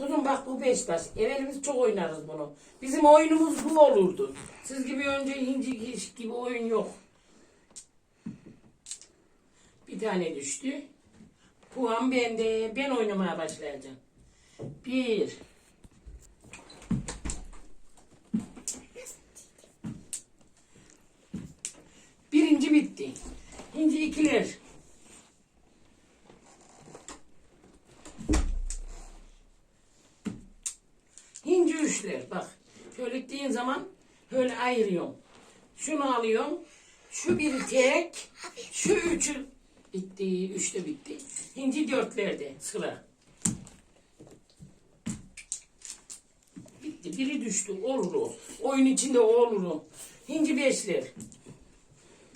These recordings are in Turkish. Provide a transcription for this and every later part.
Kuzum bak bu beş taş. Evvelimiz çok oynarız bunu. Bizim oyunumuz bu olurdu. Siz gibi önce inci iş gibi oyun yok. Bir tane düştü. Puan bende. Ben oynamaya başlayacağım. Bir. Birinci bitti. Şimdi ikiler. Üçler bak. Gittiğin zaman böyle ayırıyorum. Şunu alıyorum. Şu bir tek. Şu üçü bitti. Üçte bitti. Hinci dörtlerde sıra. Bitti. Biri düştü. Olur o. Oyun içinde olur o. Hinci beşler.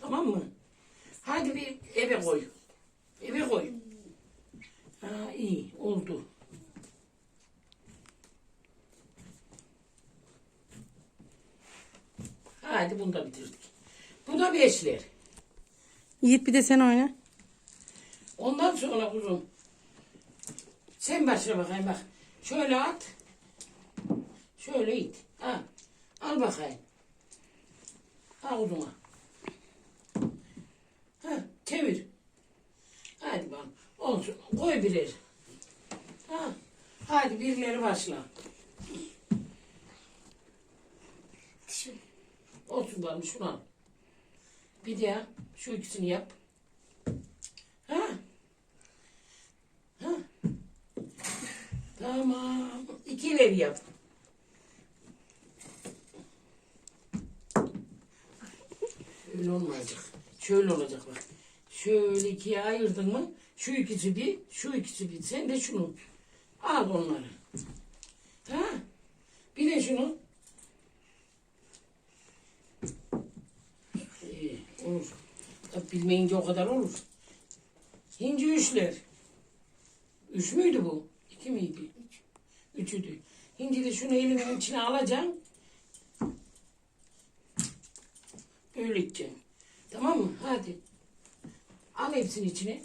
Tamam mı? Hadi bir eve koy. Eve koy. Ha iyi oldu. Hadi bunu da bitirdik. Bu da beşler. Yiğit bir de sen oyna. Ondan sonra kuzum. Sen başla bakayım bak. Şöyle at. Şöyle it. Ha. Al bakayım. Al kuzuma. Ha. Çevir. Hadi bakalım. Olsun. Koy birer. Ha. Hadi birileri başla. Olsun şunu al. Bir de şu ikisini yap. Ha? Ha? Tamam. İkileri yap. Şöyle olmayacak. Şöyle olacak bak. Şöyle ikiye ayırdın mı? Şu ikisi bir, şu ikisi bir. Sen de şunu. Al onları. Ha? Bir de şunu. İyi, olur. Bilmeyince o kadar olur. Hinci üçler. Üç müydü bu? İki miydi? Üç. Üçüdü. Hinci de şunu elimin içine alacaksın. Böyle içeceksin. Tamam mı? Hadi. Al hepsini içine.